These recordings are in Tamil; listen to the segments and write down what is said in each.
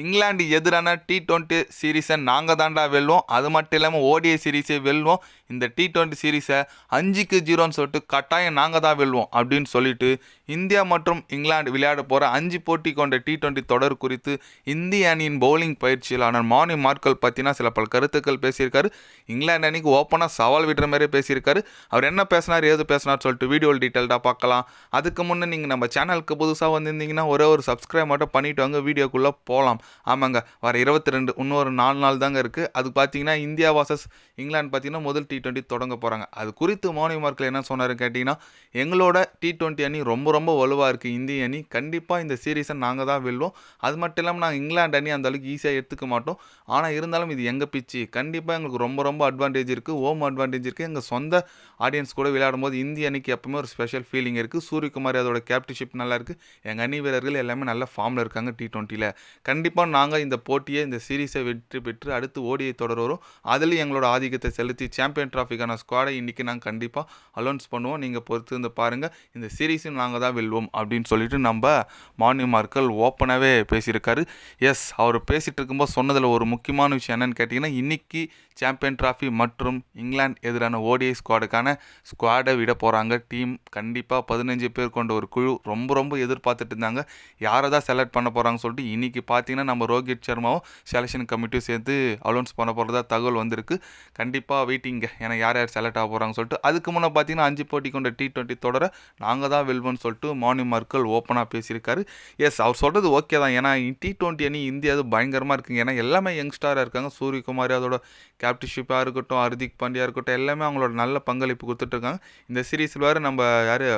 இங்கிலாந்து எதிரான டி டுவெண்ட்டி சீரீஸை நாங்கள் தாண்டா வெல்வோம். அது மட்டும் இல்லாமல் ஓடிஐ சீரீஸை வெல்வோம். இந்த டி டுவெண்ட்டி சீரீஸை அஞ்சுக்கு ஜீரோன்னு சொல்லிட்டு கட்டாயம் நாங்கள் தான் வெல்வோம் அப்படின்னு சொல்லிட்டு இந்தியா மற்றும் இங்கிலாந்து விளையாட போகிற அஞ்சு போட்டி கொண்ட டி டுவெண்ட்டி தொடர் குறித்து இந்திய அணியின் பவுலிங் பயிற்சியாளர் மார்னிங் மார்க்கல் பற்றினா சில பல கருத்துக்கள் பேசியிருக்காரு. இங்கிலாந்து அணிக்கு ஓப்பனாக சவால் விடுற மாதிரியே பேசியிருக்காரு. அவர் என்ன பேசினார் ஏது பேசினார் சொல்லிட்டு வீடியோ டீட்டெயில்டாக பார்க்கலாம். அதுக்கு முன்னே நீங்கள் நம்ம சேனலுக்கு புதுசாக வந்திருந்தீங்கன்னா ஒரே ஒரு சப்ஸ்கிரைப் மட்டும் பண்ணிட்டு வாங்க. வீடியோக்குள்ளே போகலாம் ஆமாங்க. வர இருபத்தி ரெண்டு இன்னொரு நாலு நாள் தாங்க இருக்குது அது பார்த்தீங்கன்னா இந்தியா வாசஸ் இங்கிலாந்து பார்த்தீங்கன்னா முதல் டி டுவெண்ட்டி தொடங்க போகிறாங்க அது குறித்து மோனி மார்க்கில் என்ன சொன்னார் கேட்டிங்கன்னா எங்களோட டி டுவெண்ட்டி அணி ரொம்ப ரொம்ப வலுவாக இருக்குது இந்திய அணி கண்டிப்பாக இந்த சீரீஸை நாங்கள் தான் வெல்வோம். அது மட்டும் இல்லாமல் நாங்கள் இங்கிலாந்து அணி அந்த அளவுக்கு ஈஸியாக எடுத்துக்க மாட்டோம். ஆனால் இருந்தாலும் இது எங்கள் பிச்சு கண்டிப்பாக எங்களுக்கு ரொம்ப ரொம்ப அட்வான்டேஜ் இருக்குது ஓம் அட்வான்டேஜ் இருக்குது எங்கள் சொந்த ஆடியன்ஸ் கூட விளையாடும் போது இந்திய அணிக்கு எப்பவுமே ஒரு ஸ்பெஷல் ஃபீலிங் இருக்குது சூரியகுமார் அதோட கேப்டன்ஷிப் நல்லா இருக்குது எங்கள் அணி வீரர்கள் எல்லாமே நல்ல ஃபார்மில் இருக்காங்க டி டுவெண்ட்டியில் கண்டிப்பாக கண்டிப்பாக நாங்கள் இந்த போட்டியை இந்த சீரீஸை வெற்றி பெற்று அடுத்து ஓடியை தொடர் வரும் அதுலேயும் எங்களோட ஆதிக்கத்தை செலுத்தி சாம்பியன் ட்ராஃபிக்கான ஸ்குவாடை இன்றைக்கி நாங்கள் கண்டிப்பாக அலௌன்ஸ் பண்ணுவோம். நீங்கள் பொறுத்து இருந்து பாருங்கள் இந்த சீரீஸும் நாங்கள் தான் வெல்வோம் அப்படின்னு சொல்லிட்டு நம்ம மார்னிங் மார்க்கல் ஓப்பனாகவே பேசியிருக்காரு. எஸ் அவர் பேசிகிட்டு இருக்கும்போது சொன்னதில் ஒரு முக்கியமான விஷயம் என்னென்னு கேட்டிங்கன்னா இன்றைக்கி சாம்பியன் ட்ராஃபி மற்றும் இங்கிலாந்து எதிரான ஓடிஐ ஸ்குவாடுக்கான ஸ்குவாடை விட போகிறாங்க டீம் கண்டிப்பாக பதினஞ்சு பேர் கொண்ட ஒரு குழு. ரொம்ப ரொம்ப எதிர்பார்த்துட்டு இருந்தாங்க. யாரை தான் செலக்ட் பண்ண போகிறாங்கன்னு சொல்லிட்டு இன்றைக்கி பார்த்தீங்கன்னா நம்ம ரோஹித் சர்மாவும் செலெக்ஷன் கமிட்டியும் சேர்த்து அலௌன்ஸ் பண்ண போகிறதா தகவல் வந்திருக்கு. கண்டிப்பாக வெயிட்டிங்க ஏன்னா யார் யார் செலக்ட் ஆக போகிறாங்கன்னு சொல்லிட்டு அதுக்கு முன்னே பார்த்தீங்கன்னா அஞ்சு போட்டி கொண்ட டி டுவெண்ட்டி தொடரை நாங்கள் தான் வெல்வோம்னு சொல்லிட்டு மார்னிங் மார்க்கல் ஓப்பனாக பேசியிருக்காரு. எஸ் அவர் சொல்கிறது ஓகே தான். ஏன்னா டி டுவெண்ட்டி அணி இந்தியா அது பயங்கரமாக இருக்குங்க. ஏன்னா எல்லாமே யங்ஸ்டாராக இருக்காங்க. சூரியகுமார் அதோட கேப்டன்ஷிப்பாக இருக்கட்டும் ஹர்திக் பாண்டியா இருக்கட்டும் எல்லாமே அவங்களோட நல்ல பங்களிப்பு கொடுத்துட்ருக்காங்க இந்த சீரீஸில் வேறு நம்ம யார்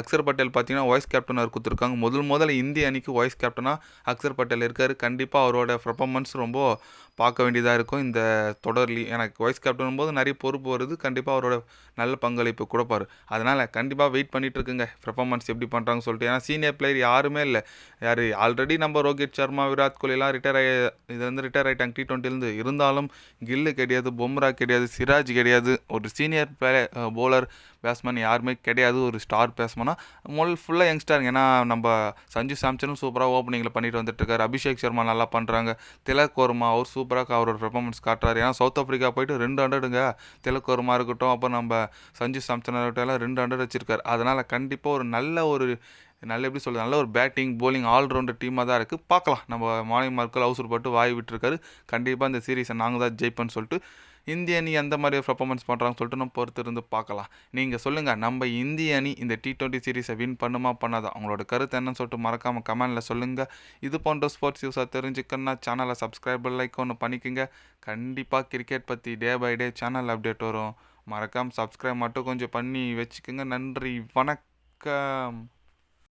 அக்சர் பட்டேல் பார்த்தீங்கன்னா வாய்ஸ் கேப்டனாக கொடுத்துருக்காங்க. முதல் முதல்ல இந்திய அணிக்கு வாய்ஸ் கேப்டனாக அக்சர் பட்டேல் இருக்கார். கண்டிப்பாக அவரோட பர்ஃபார்மன்ஸ் ரொம்ப பார்க்க வேண்டியதாக இருக்கும். இந்த தொடர்லி எனக்கு வாய்ஸ் கேப்டன் போது நிறைய பொறுப்பு வருது. கண்டிப்பாக அவரோட நல்ல பங்களிப்பு கொடுப்பார். அதனால் கண்டிப்பாக வெயிட் பண்ணிட்டு இருக்குங்க பெர்ஃபார்மன்ஸ் எப்படி பண்ணுறாங்கன்னு சொல்லிட்டு. ஏன்னா சீனியர் பிளேயர் யாருமே இல்லை. யார் ஆல்ரெடி நம்ம ரோஹித் சர்மா விராட் கோலிலாம் ரிட்டையர் ஆகி இது வந்து ரிட்டையர் ஆகிட்டாங்க டி ட்வெண்ட்டிலேருந்து இருந்தாலும் கில்லு கிடையாது பும்ரா கிடையாது சிராஜ் கிடையாது. ஒரு சீனியர் பிளே போலர் பேட்ஸ்மேன் யாருமே கிடையாது. ஒரு ஸ்டார் பேட்ஸ்மேனாக முதல் ஃபுல்லாக யங்ஸ்டாருங்க ஏன்னா நம்ம சஞ்சு சாம்சனும் சூப்பராக ஓப்பனிங்கில் பண்ணிட்டு வந்துட்டுருக்காரு அபிஷேக் சர்மா நல்லா பண்ணுறாங்க திலக் வர்மா அவர் சூப்பராக அவரோட பெர்ஃபார்மன்ஸ் காட்டுறாரு. ஏன்னா சவுத் ஆஃப்ரிக்கா போயிட்டு ரெண்டு ஹண்ட்ரடுங்க திலக் வர்மா இருக்கட்டும் அப்போ நம்ம சஞ்சு சாம்சன் இருக்கட்டும் எல்லாம் ரெண்டு ஹண்ட்ரட் வச்சிருக்காரு. அதனால் கண்டிப்பாக ஒரு நல்ல ஒரு நல்ல எப்படி சொல்கிறது நல்ல ஒரு பேட்டிங் போலிங் ஆல்ரவுண்டர் டீமாக தான் இருக்குது பார்க்கலாம். நம்ம மார்னிங் மார்க்கல் போட்டு வாய் விட்டுருக்காரு. கண்டிப்பாக இந்த சீரீஸை நாங்கள் தான் ஜெயிப்போன்னு சொல்லிட்டு இந்திய அணி எந்த மாதிரி பர்ஃபார்மன்ஸ் பண்ணுறாங்கன்னு சொல்லிட்டு நம்ம பொறுத்து இருந்து பார்க்கலாம். நீங்கள் சொல்லுங்கள் நம்ம இந்திய அணி இந்த டி ட்வெண்ட்டி சீரீஸை வின் பண்ணுமா பண்ணாதா? அவங்களோட கருத்து என்னன்னு சொல்லிட்டு மறக்காமல் கமெண்டில் சொல்லுங்கள் இது போன்ற ஸ்போர்ட்ஸ் நியூஸாக தெரிஞ்சுக்கணுன்னா சேனலை சப்ஸ்கிரைப் லைக் ஒன்று பண்ணிக்கோங்க. கண்டிப்பாக கிரிக்கெட் பற்றி day by day channel update வரும். மறக்காமல் சப்ஸ்கிரைப் மட்டும் கொஞ்சம் பண்ணி வச்சுக்கோங்க. நன்றி. வணக்கம்.